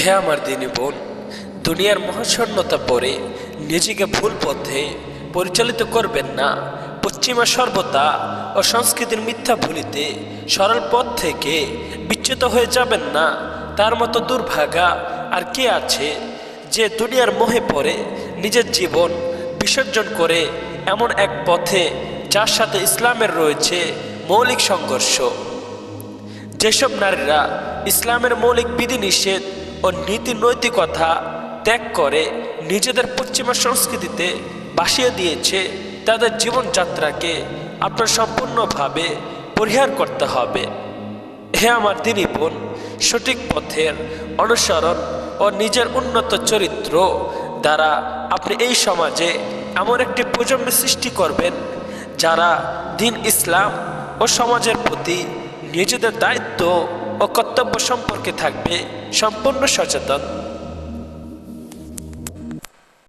হে আমার দিনী বোন, দুনিয়ার মহাশূন্যতা পরে নিজেকে ভুল পথে পরিচালিত করবেন না। পশ্চিমা সর্বতা ও সংস্কৃতির মিথ্যা ভুলিতে সরল পথ থেকে বিচ্যুত হয়ে যাবেন না। তার মতো দুর্ভাগা আর কে আছে যে দুনিয়ার মোহে পড়ে নিজের জীবন বিসর্জন করে এমন এক পথে যার সাথে ইসলামের রয়েছে মৌলিক সংঘর্ষ? যেসব নারীরা ইসলামের মৌলিক বিধিনিষেধ ও নীতি নৈতিকতা ত্যাগ করে নিজেদের পশ্চিমা সংস্কৃতিতে বাসিয়ে দিয়েছে তাদের জীবনযাত্রাকে আপনার সম্পূর্ণভাবে পরিহার করতে হবে। হে আমার দিনী বোন, সঠিক পথের অনুসরণ ও নিজের উন্নত চরিত্র দ্বারা আপনি এই সমাজে এমন একটি প্রজন্ম সৃষ্টি করবেন যারা দিন ইসলাম ও সমাজের প্রতি নিজেদের দায়িত্ব ও কর্তব্য সম্পর্কে থাকবে সম্পূর্ণ সচেতন।